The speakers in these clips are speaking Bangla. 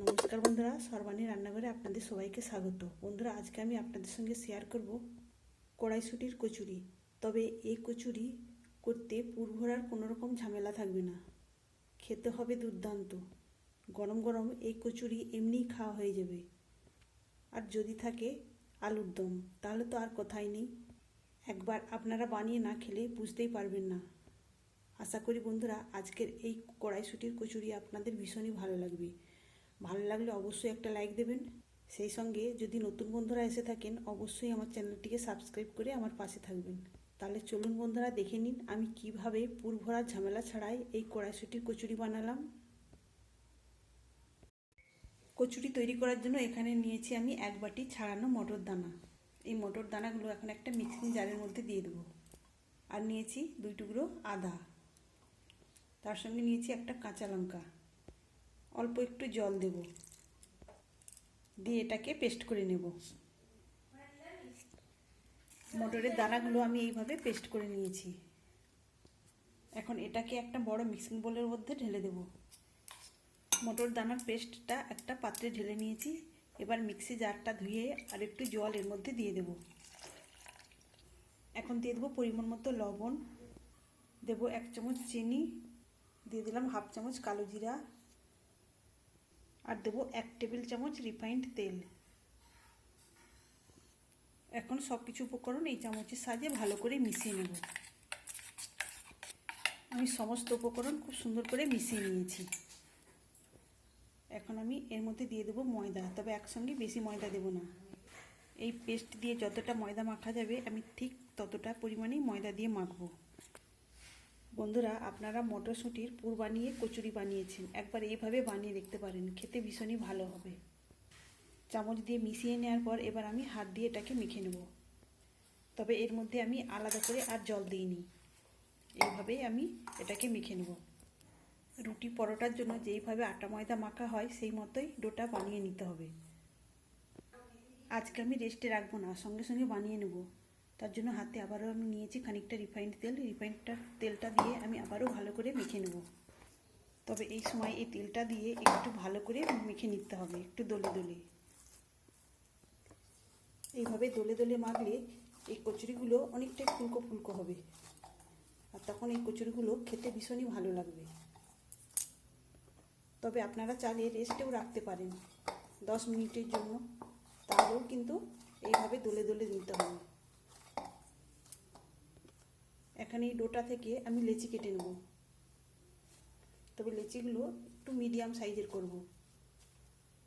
নমস্কার বন্ধুরা, সর্বাণী রান্নাঘরে আপনাদের সবাইকে স্বাগত। বন্ধুরা, আজকে আমি আপনাদের সঙ্গে শেয়ার করব কড়াইশুটির কচুরি। তবে এই কচুরি করতে পুরভরার কোনো রকম ঝামেলা থাকবে না। খেতে হবে দুর্দান্ত। গরম গরম এই কচুরি এমনিই খাওয়া হয়ে যাবে। আর যদি থাকে আলুর দম, তাহলে তো আর কথাই নেই। একবার আপনারা বানিয়ে না খেলে বুঝতেই পারবেন না। আশা করি বন্ধুরা, আজকের এই কড়াইশুটির কচুরি আপনাদের ভীষণই ভালো লাগবে। ভালো লাগলে অবশ্যই একটা লাইক দেবেন। সেই সঙ্গে যদি নতুন বন্ধুরা এসে থাকেন, অবশ্যই আমার চ্যানেলটিকে সাবস্ক্রাইব করে আমার পাশে থাকবেন। তাহলে চলুন বন্ধুরা দেখে নিন আমি কীভাবে পুর ভরার ঝামেলা ছাড়াই এই কড়াইশুটির কচুরি বানালাম। কচুরি তৈরি করার জন্য এখানে নিয়েছি আমি এক বাটি ছাড়ানো মটর দানা। এই মটর দানাগুলো এখন একটা মিক্সিং জারের মধ্যে দিয়ে দেবো। আর নিয়েছি দুই টুকরো আদা। তার সঙ্গে নিয়েছি একটা কাঁচা লঙ্কা। অল্প একটু জল দেব। দিয়ে এটাকে পেস্ট করে নেব। মটরের দানাগুলো আমি এইভাবে পেস্ট করে নিয়েছি। এখন এটাকে একটা বড় মিক্সিং বোলের মধ্যে ঢেলে দেব। মটর দানার পেস্টটা একটা পাত্রে ঢেলে নিয়েছি। এবার মিক্সি জারটা ধুয়ে আর একটু জল এর মধ্যে দিয়ে দেব। এখন দিয়ে দেবো পরিমাণ মতো লবণ। দেবো এক চামচ চিনি। দিয়ে দিলাম হাফ চামচ কালো জিরা। আর দেবো এক টেবিল চামচ রিফাইন্ড তেল। এখন সব কিছু উপকরণ এই চামচের সাহায্যে ভালো করে মিশিয়ে নেব। আমি সমস্ত উপকরণ খুব সুন্দর করে মিশিয়ে নিয়েছি। এখন আমি এর মধ্যে দিয়ে দেবো ময়দা, তবে একসঙ্গে বেশি ময়দা দেব না। এই পেস্ট দিয়ে যতটা ময়দা মাখা যাবে, আমি ঠিক ততটা পরিমাণেই ময়দা দিয়ে মাখবো। বন্ধুরা, আপনারা মটরশুঁটির পুর বানিয়ে কচুরি বানিয়েছেন। একবার এইভাবে বানিয়ে দেখতে পারেন, খেতে ভীষণই ভালো হবে। চামচ দিয়ে মিশিয়ে নেওয়ার পর এবার আমি হাত দিয়ে এটাকে মেখে নেব। তবে এর মধ্যে আমি আলাদা করে আর জল দিইনি। এইভাবেই আমি এটাকে মেখে নেব। রুটি পরোটার জন্য যেইভাবে আটা ময়দা মাখা হয়, সেই মতোই ডোটা বানিয়ে নিতে হবে। আজকে আমি রেস্টে রাখব না, সঙ্গে সঙ্গে বানিয়ে নেব। তার জন্য হাতে আবারও আমি নিয়েছি খানিকটা রিফাইন্ড তেল। রিফাইন্ডটা তেলটা দিয়ে আমি আবারও ভালো করে মেখে নেব। তবে এই সময় এই তেলটা দিয়ে একটু ভালো করে মেখে নিতে হবে, একটু দলে দলে। এইভাবে দলে দলে মাখলে এই কচুরিগুলো অনেকটাই ফুলকো ফুলকো হবে। আর তখন এই কচুরিগুলো খেতে ভীষণই ভালো লাগবে। তবে আপনারা চালে রেস্টেও রাখতে পারেন। দশ মিনিটের জন্য। তাহলেও কিন্তু এইভাবে দলে দলে দিতে হবে। এখানে এই ডোটা থেকে আমি লেচি কেটে নেব। তবে লেচিগুলো একটু মিডিয়াম সাইজের করব।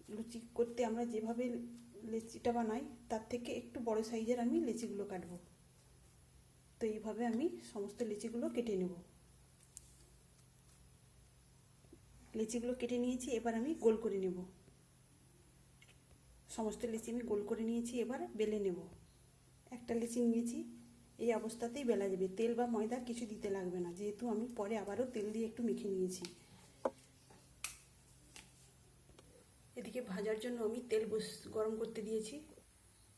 লুচি করতে আমরা যেভাবে লেচিটা বানাই, তার থেকে একটু বড় সাইজের আমি লেচিগুলো কাটবো। তো এইভাবে আমি সমস্ত লেচিগুলো কেটে নেব। লেচিগুলো কেটে নিয়েছি, এবার আমি গোল করে নেব। সমস্ত লেচি আমি গোল করে নিয়েছি, এবার বেলে নেব। একটা লেচি নিয়েছি এই অবস্থাতেই বেলা যাবে। তেল বা ময়দা কিছু দিতে লাগবে না, যেহেতু আমি পরে আবারও তেল দিয়ে একটু মেখে নিয়েছি। এদিকে ভাজার জন্য আমি তেল বস, গরম করতে দিয়েছি।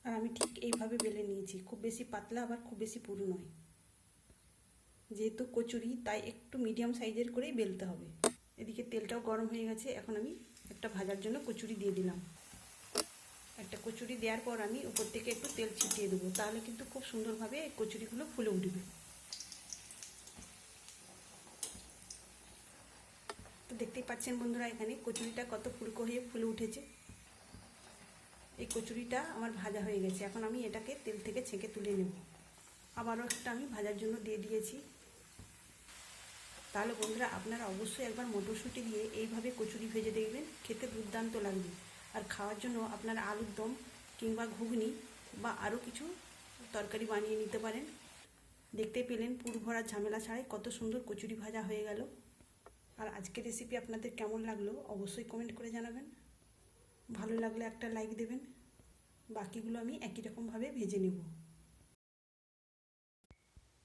আর আমি ঠিক এইভাবে বেলে নিয়েছি। খুব বেশি পাতলা আবার খুব বেশি পুরু নয়। যেহেতু কচুরি, তাই একটু মিডিয়াম সাইজের করেই বেলতে হবে। এদিকে তেলটাও গরম হয়ে গেছে, এখন আমি একটা ভাজার জন্য কচুরি দিয়ে দিলাম। একটা কচুরি দেওয়ার পর আমি উপর থেকে একটু তেল ছিটিয়ে দেবো। তাহলে কিন্তু খুব সুন্দরভাবে এই কচুরিগুলো ফুলে উঠবে। তো দেখতেই পাচ্ছেন বন্ধুরা, এখানে কচুরিটা কত ফুলকো হয়ে ফুলে উঠেছে। এই কচুরিটা আমার ভাজা হয়ে গেছে। এখন আমি এটাকে তেল থেকে ছেঁকে তুলে নেব। আবারও একটা আমি ভাজার জন্য দিয়ে দিয়েছি। তাহলে বন্ধুরা, আপনারা অবশ্যই একবার মটরশুঁটি দিয়ে এইভাবে কচুরি ভেজে দেখবেন, খেতে দুর্দান্ত লাগবে। আর খাওয়ার জন্য আপনার আলুর দম কিংবা ঘুগনি বা আরও কিছু তরকারি বানিয়ে নিতে পারেন। দেখতে পেলেন পুর ভরা ঝামেলা ছাড়াই কত সুন্দর কচুরি ভাজা হয়ে গেল। আর আজকের রেসিপি আপনাদের কেমন লাগল অবশ্যই কমেন্ট করে জানাবেন। ভালো লাগলে একটা লাইক দেবেন। বাকিগুলো আমি একই রকমভাবে ভেজে নেব।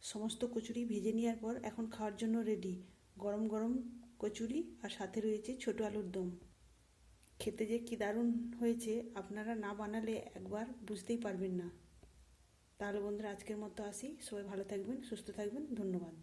সমস্ত কচুরি ভেজে নেওয়ার পর এখন খাওয়ার জন্য রেডি গরম গরম কচুরি আর সাথে রয়েছে ছোটো আলুর দম। খেতে যে কী দারুণ হয়েছে আপনারা না বানালে একবার বুঝতেই পারবেন না। তাহলে বন্ধুরা আজকের মতো আসি। সবাই ভালো থাকবেন, সুস্থ থাকবেন। ধন্যবাদ।